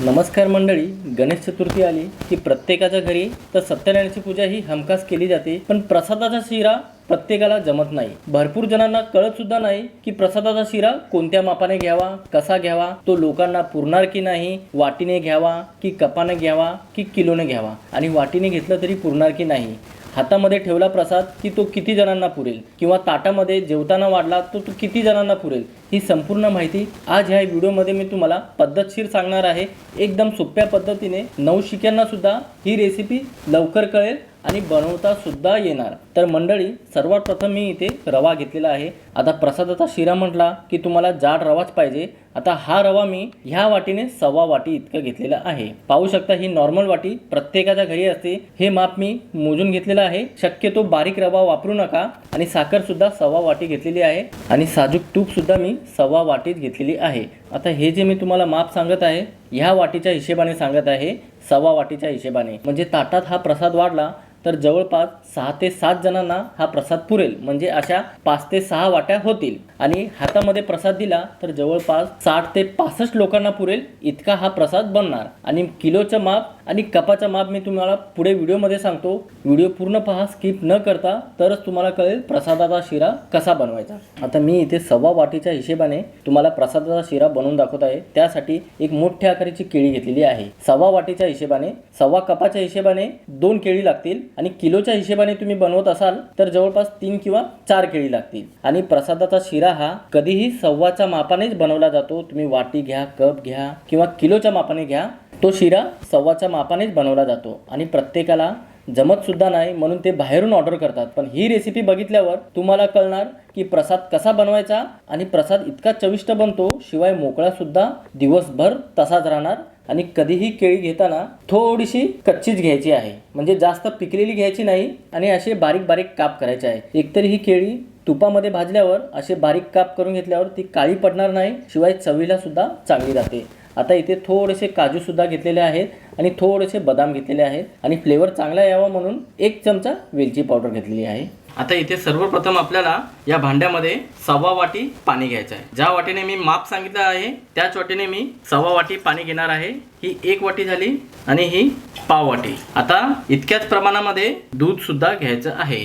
नमस्कार मंडळी गणेश चतुर्थी आली की प्रत्येकाच्या घरी तर सत्यनारायणाची पूजा ही हमखास केली जाते पण प्रसादाचा शिरा प्रत्येकाला जमत नाही. भरपूर जणांना कळत सुद्धा नाही की प्रसादाचा शिरा कोणत्या मापाने घ्यावा कसा घ्यावा तो लोकांना पुरणार की नाही वाटीने घ्यावा की कपाने घ्यावा की किलोने घ्यावा. आणि वाटीने घेतलं तरी पुरणार की नाही. हातामध्ये ठेवला प्रसाद की तो किती जणांना पुरेल? किंवा ताटामध्ये जेवताना वाढला तो तो किती जणांना पुरेल? ही संपूर्ण माहिती आज ह्या व्हिडिओमध्ये मी तुम्हाला पद्धतशीर सांगणार आहे. एकदम सोप्या पद्धतीने नवशिक्यांना सुद्धा ही रेसिपी लवकर कळेल. आणि बनवता सुद्धा येणार. तर मंडळी सर्वात प्रथम मी इथे रवा घेतलेला आहे. आता प्रसादाचा शिरा म्हटला की तुम्हाला जाड रवाच पाहिजे. आता हा रवा मी ह्या वाटीने सव्वा वाटी इतकं घेतलेला आहे. पाहू शकता ही नॉर्मल वाटी प्रत्येकाच्या घरी असते. हे माप मी मोजून घेतलेलं आहे. शक्यतो बारीक रवा वापरू नका. आणि साखर सुद्धा सव्वा वाटी घेतलेली आहे. आणि साजूक तूप सुद्धा मी सव्वा वाटीत घेतलेली आहे. आता हे जे मी तुम्हाला माप सांगत आहे ह्या वाटीच्या हिशेबाने सांगत आहे सव्वा वाटीच्या हिशेबाने. म्हणजे ताटात हा प्रसाद वाढला तर जवळपास सहा ते सात जणांना हा प्रसाद पुरेल. म्हणजे अशा पाच ते सहा वाट्या होतील. आणि हातामध्ये प्रसाद दिला तर जवळपास साठ ते पासष्ट लोकांना पुरेल. इतका हा प्रसाद बनणार. आणि किलोचं माप आणि कपाचं माप मी तुम्हाला पुढे व्हिडिओमध्ये सांगतो. व्हिडिओ पूर्ण पहा स्किप न करता. तरच तुम्हाला कळेल प्रसादाचा शिरा कसा बनवायचा. आता मी इथे सव्वा वाटीच्या हिशेबाने तुम्हाला प्रसादाचा शिरा बनवून दाखवत आहे. त्यासाठी एक मोठ्या आकाराची केळी घेतलेली आहे. सव्वा वाटीच्या हिशेबाने सव्वा कपाच्या हिशेबाने दोन केळी लागतील. आणि किलोच्या हिशेबाने तुम्ही बनवत असाल तर जवळपास तीन किंवा चार केळी लागतील. आणि प्रसादाचा शिरा हा कधीही सव्वाच्या मापानेच बनवला जातो. तुम्ही वाटी घ्या कप घ्या किंवा किलोच्या मापाने घ्या तो शिरा सव्वाच्या मापानेच बनवला जातो. आणि प्रत्येकाला जमत सुद्धा नाही म्हणून ते बाहेरून ऑर्डर करतात. पण ही रेसिपी बघितल्यावर तुम्हाला कळणार की प्रसाद कसा बनवायचा आणि प्रसाद इतका चविष्ट बनतो शिवाय मोकळा सुद्धा दिवसभर तसाच राहणार आणि कधीही केळी घेताना थोडीशी कच्चीच घ्यायची आहे. म्हणजे जास्त पिकलेली घ्यायची नाही आणि असे बारीक बारीक काप करायचे आहे. एकतर ही केळी तुपामध्ये भाजल्यावर असे बारीक काप करून घेतल्यावर ती काळी पडणार नाही शिवाय चवीला सुद्धा चांगली जाते. आता इथे थोडेसे काजूसुद्धा घेतलेले आहेत आणि थोडेसे बदाम घेतलेले आहेत आणि फ्लेवर चांगला यावा म्हणून एक चमचा वेलची पावडर घेतलेली आहे. आता इथे सर्वप्रथम आपल्याला या भांड्यामध्ये सव्वा वाटी पाणी घ्यायचं आहे. ज्या वाटीने मी माप सांगितलं आहे त्याच वाटीने मी सव्वा वाटी पाणी घेणार आहे. ही एक वाटी झाली आणि ही पाव वाटी. आता इतक्याच प्रमाणामध्ये दूध सुद्धा घ्यायचं आहे.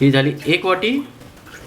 ही झाली एक वाटी.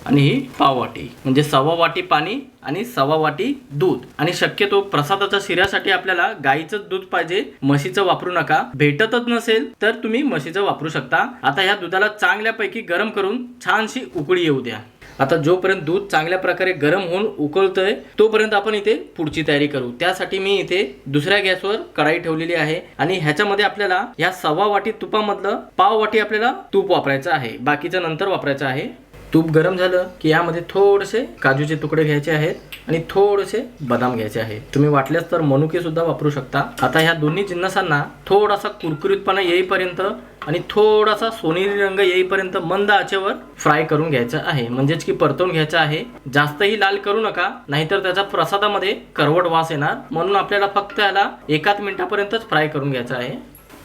आणि ही पाव वाटी. म्हणजे सव्वा वाटी पाणी आणि सव्वा वाटी दूध. आणि शक्यतो प्रसादाच्या शिऱ्यासाठी आपल्याला गाईचं दूध पाहिजे. म्हशीचं वापरू नका. भेटतच नसेल तर तुम्ही म्हशीचं वापरू शकता. आता ह्या दुधाला चांगल्यापैकी गरम करून छानशी उकळी येऊ द्या. आता जोपर्यंत दूध चांगल्या प्रकारे गरम होऊन उकळतंय तोपर्यंत आपण इथे पुढची तयारी करू. त्यासाठी मी इथे दुसऱ्या गॅसवर कढाई ठेवलेली आहे. आणि ह्याच्यामध्ये आपल्याला ह्या सव्वा वाटी तुपामधलं पाव वाटी आपल्याला तूप वापरायचं आहे. बाकीचं नंतर वापरायचं आहे. तूप गरम झालं की यामध्ये थोडेसे काजूचे तुकडे घ्यायचे आहेत आणि थोडेसे बदाम घ्यायचे आहेत. तुम्ही वाटल्यास तर मनुके सुद्धा वापरू शकता. आता ह्या दोन्ही जिन्नसांना थोडासा कुरकुरीतपणा येईपर्यंत आणि थोडासा सोनेरी रंग येईपर्यंत मंद आचेवर फ्राय करून घ्यायचा आहे. म्हणजेच की परतवून घ्यायचा आहे. जास्तही लाल करू नका नाहीतर त्याचा प्रसादामध्ये करवट वास येणार. म्हणून आपल्याला फक्त याला एकाच मिनिटापर्यंतच फ्राय करून घ्यायचा आहे.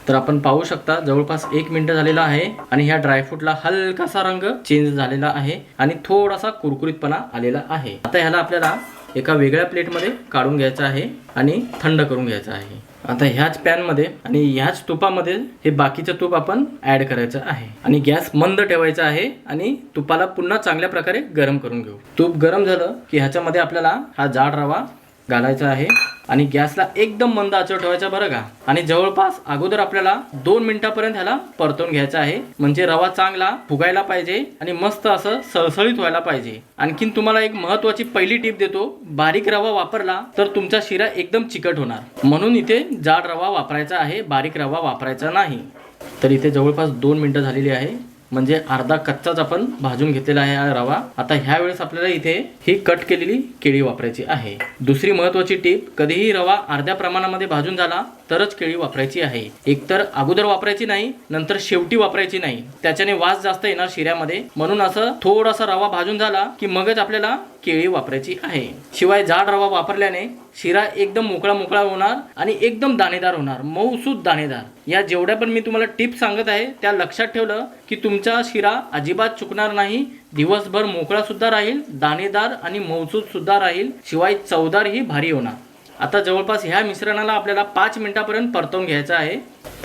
तर आपण पाहू शकता जवळपास एक मिनिट झालेला आहे आणि ह्या ड्रायफ्रूटला हलकासा रंग चेंज झालेला आहे आणि थोडासा कुरकुरीतपणा आलेला आहे. आता ह्याला आपल्याला एका वेगळ्या प्लेटमध्ये काढून घ्यायचं आहे आणि थंड करून घ्यायचं आहे. आता ह्याच पॅनमध्ये आणि ह्याच तुपामध्ये हे बाकीचं तूप आपण ऍड करायचं आहे. आणि गॅस मंद ठेवायचा आहे आणि तुपाला पुन्हा चांगल्या प्रकारे गरम करून घेऊ. तूप गरम झालं की ह्याच्यामध्ये आपल्याला हा जाड रवा घालायचं आहे. आणि गॅसला एकदम मंद आचर ठेवायचा बरं का? आणि जवळपास अगोदर आपल्याला दोन मिनिटापर्यंत ह्याला परतून घ्यायचा आहे. म्हणजे रवा चांगला फुगायला पाहिजे आणि मस्त असं सळसळीत व्हायला पाहिजे. आणखीन तुम्हाला एक महत्वाची पहिली टीप देतो. बारीक रवा वापरला तर तुमचा शिरा एकदम चिकट होणार. म्हणून इथे जाड रवा वापरायचा आहे बारीक रवा वापरायचा नाही. तर इथे जवळपास दोन मिनिटं झालेली आहे. म्हणजे अर्धा कच्चाच आपण भाजून घेतलेला आहे हा रवा. आता ह्या वेळेस आपल्याला इथे ही कट केलेली केळी वापरायची आहे. दुसरी महत्वाची टीप कधीही रवा अर्ध्या प्रमाणामध्ये भाजून झाला तरच केळी वापरायची आहे. एकतर अगोदर वापरायची नाही नंतर शेवटी वापरायची नाही. त्याच्याने वास जास्त येणार शिऱ्यामध्ये. म्हणून असं थोडासा रवा भाजून झाला की मगच आपल्याला केळी वापरायची आहे. शिवाय जाड रवा वापरल्याने शिरा एकदम मोकळा मोकळा होणार आणि एकदम दाणेदार होणार. मऊसूद दाणेदार. या जेवढ्या पण मी तुम्हाला टिप्स सांगत आहे त्या लक्षात ठेवलं की तुमचा शिरा अजिबात चुकणार नाही. दिवसभर मोकळा सुद्धा राहील दाणेदार आणि मऊसूद सुद्धा राहील. शिवाय चवदारही भारी होणार. आता जवळपास ह्या मिश्रणाला आपल्याला पाच मिनिटापर्यंत परतवून घ्यायचं आहे.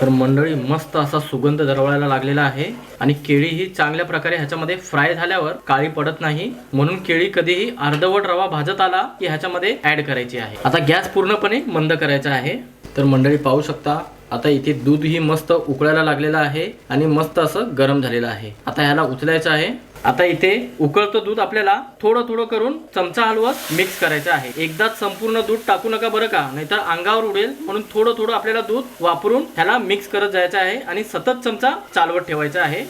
तर मंडळी मस्त असा सुगंध दरवळायला लागलेला आहे. आणि केळी ही चांगल्या प्रकारे ह्याच्यामध्ये फ्राय झाल्यावर काळी पडत नाही. म्हणून केळी कधीही अर्धवट रवा भाजत आला की ह्याच्यामध्ये ऍड करायची आहे. आता गॅस पूर्णपणे मंद करायचा आहे. तर मंडळी पाहू शकता आता इथे दूध ही मस्त उकळायला लागलेलं आहे आणि मस्त असं गरम झालेलं आहे. आता ह्याला उचलायचं आहे. आता इथे उकळतं दूध आपल्याला थोडं थोडं करून चमचा हलवत मिक्स करायचं आहे. एकदाच संपूर्ण दूध टाकू नका बरं का नाहीतर अंगावर उडेल म्हणून थोडं थोडं आपल्याला दूध वापरून ह्याला मिक्स करत जायचं आहे आणि सतत चमचा चालवत ठेवायचा आहे.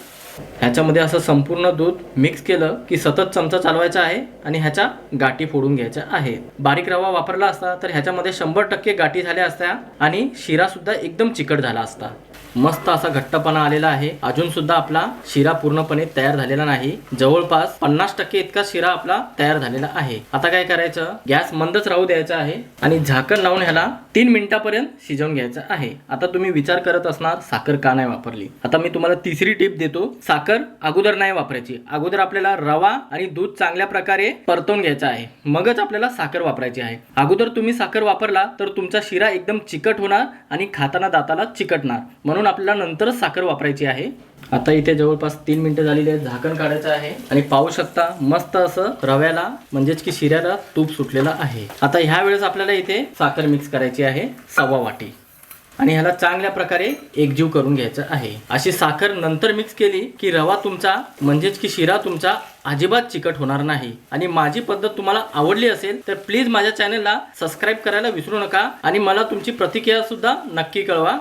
ह्याच्यामध्ये असं संपूर्ण दूध मिक्स केलं की सतत चमचा चालवायचा आहे आणि ह्याच्या गाठी फोडून घ्यायच्या आहेत. बारीक रवा वापरला असता तर ह्याच्यामध्ये शंभर टक्के गाठी झाल्या असत्या आणि शिरा सुद्धा एकदम चिकट झाला असता. मस्त असा घट्टपणा आलेला आहे. अजून सुद्धा आपला शिरा पूर्णपणे तयार झालेला नाही. जवळपास पन्नास टक्के इतका शिरा आपला तयार झालेला आहे. आता काय करायचं? गॅस मंदच राहू द्यायचा आहे आणि झाकण लावून ह्याला तीन मिनिटापर्यंत शिजवून घ्यायचं आहे. आता तुम्ही विचार करत असणार साखर का नाही वापरली? आता मी तुम्हाला तिसरी टिप देतो साखर अगोदर नाही वापरायची. अगोदर आपल्याला रवा आणि दूध चांगल्या प्रकारे परतवून घ्यायचा आहे. मगच आपल्याला साखर वापरायची आहे. अगोदर तुम्ही साखर वापरला तर तुमचा शिरा एकदम चिकट होणार आणि खाताना दाताला चिकटणार. म्हणून आपल्याला नंतरच साखर वापरायची आहे. आता इथे जवळपास तीन मिनिटं झालेली आहेत. झाकण काढायचं आहे. आणि पाहू शकता मस्त असं रव्याला म्हणजेच की शिऱ्याला तूप सुटलेलं आहे. आता ह्या वेळेस आपल्याला इथे साखर मिक्स करायची आहे. सव्वा वाटी. आणि ह्याला चांगल्या प्रकारे एकजीव करून घ्यायचं आहे. अशी साखर नंतर मिक्स केली की रवा तुमचा म्हणजेच की शिरा तुमचा अजिबात चिकट होणार नाही. आणि माझी पद्धत तुम्हाला आवडली असेल तर प्लीज माझ्या चॅनलला सबस्क्राईब करायला विसरू नका. आणि मला तुमची प्रतिक्रिया सुद्धा नक्की कळवा.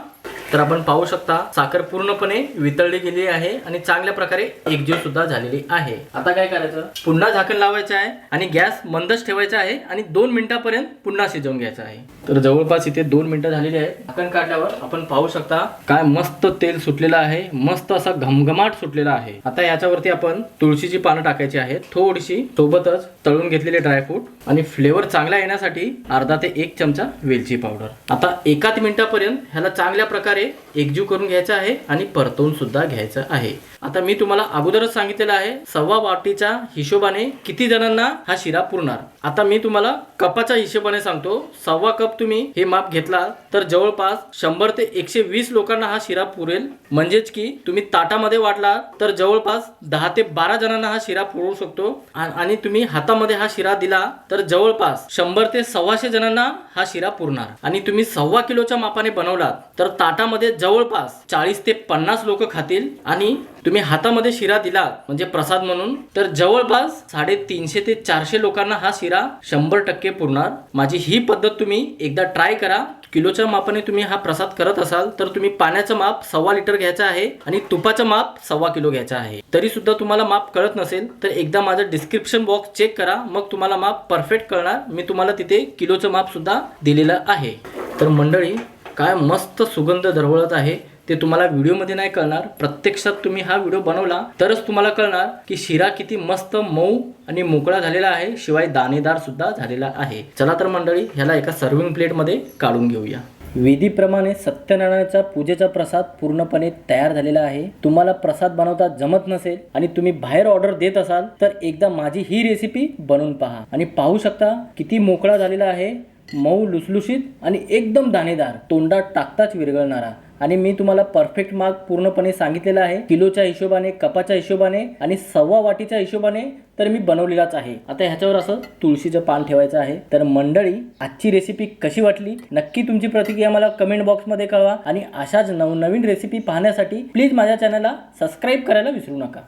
तर आपण पाहू शकता साखर पूर्णपणे वितळली गेली आहे आणि चांगल्या प्रकारे एकजीव सुद्धा झालेली आहे. आता काय करायचं? पुन्हा झाकण लावायचं आहे आणि गॅस मंदच ठेवायचा आहे आणि दोन मिनिटापर्यंत पुन्हा शिजवून घ्यायचं आहे. तर जवळपास इथे दोन मिनिटं झालेली आहे झाकण काढल्यावर आपण पाहू शकता काय मस्त तेल सुटलेलं आहे मस्त असा घमघमाट सुटलेला आहे. आता याच्यावरती आपण तुळशीची पानं टाकायची आहेत. थोडीशी सोबतच तळून घेतलेले ड्रायफ्रूट आणि फ्लेवर चांगला येण्यासाठी अर्धा ते एक चमचा वेलची पावडर आता एकाच मिनिटापर्यंत ह्याला चांगल्या प्रकारे एकजीव करून घ्यायचा आहे आणि परतवून सुद्धा घ्यायचं आहे. आता मी तुम्हाला अगोदरच सांगितलेलं आहे सव्वा वाटीच्या हिशोबाने किती जणांना हा शिरा पुरणार. आता मी तुम्हाला कपाच्या हिशोबाने सांगतो सव्वा कप तुम्ही हे माप घेतला तर जवळपास शंभर ते एकशे वीस लोकांना हा शिरा पुरेल. म्हणजेच की तुम्ही ताटामध्ये वाटला तर जवळपास दहा ते बारा जणांना हा शिरा पुरवू शकतो. आणि तुम्ही हातामध्ये हा शिरा दिला तर जवळपास शंभर ते सव्वाशे जणांना हा शिरा पुरणार. आणि तुम्ही सव्वा किलोच्या मापाने बनवलात तर ताटा ताटामध्ये जवळपास चाळीस ते पन्नास लोक खातील आणि तुम्ही हातामध्ये शिरा दिला म्हणजे प्रसाद म्हणून तर जवळपास साडेतीनशे ते चारशे लोकांना हा शिरा शंभर टक्के पुरणार. माझी ही पद्धत तुम्ही एकदा ट्राय करा. किलोच्या मापाने तुम्ही हा प्रसाद करत असाल तर तुम्ही पाण्याचं माप सव्वा लिटर घ्यायचं आहे आणि तुपाचं माप सव्वा किलो घ्यायचं आहे. तरी सुद्धा तुम्हाला माप कळत नसेल तर एकदा माझं डिस्क्रिप्शन बॉक्स चेक करा. मग तुम्हाला माप परफेक्ट कळणार. मी तुम्हाला तिथे किलोचं माप सुद्धा दिलेलं आहे. तर मंडळी काय मस्त सुगंध दरवळत आहे ते तुम्हाला व्हिडिओमध्ये नाही कळणार. प्रत्यक्षात तुम्ही हा व्हिडिओ बनवला तरच तुम्हाला कळणार की शिरा किती मस्त मऊ आणि मोकळा झालेला आहे शिवाय दाणेदार सुद्धा झालेला आहे. चला तर मंडळी ह्याला एका सर्विंग प्लेटमध्ये काढून घेऊया. विधीप्रमाणे सत्यनारायणाचा पूजेचा प्रसाद पूर्णपणे तयार झालेला आहे. तुम्हाला प्रसाद बनवता जमत नसेल आणि तुम्ही बाहेर ऑर्डर देत असाल तर एकदा माझी ही रेसिपी बनवून पहा. आणि पाहू शकता किती मोकळा झालेला आहे मऊ लुसलुशीत आणि एकदम दाणेदार तोंडात टाकताच विरघळणारा. आणि मी तुम्हाला परफेक्ट मार्क पूर्णपणे सांगितलेला आहे. किलोच्या हिशोबाने कपाच्या हिशोबाने आणि सव्वा वाटीच्या हिशोबाने तर मी बनवलेलाच आहे. आता ह्याच्यावर असं तुळशीचं पान ठेवायचं आहे. तर मंडळी आजची रेसिपी कशी वाटली? नक्की तुमची प्रतिक्रिया मला कमेंट बॉक्समध्ये कळवा. आणि अशाच नवनवीन रेसिपी पाहण्यासाठी प्लीज माझ्या चॅनलला सबस्क्राईब करायला विसरू नका.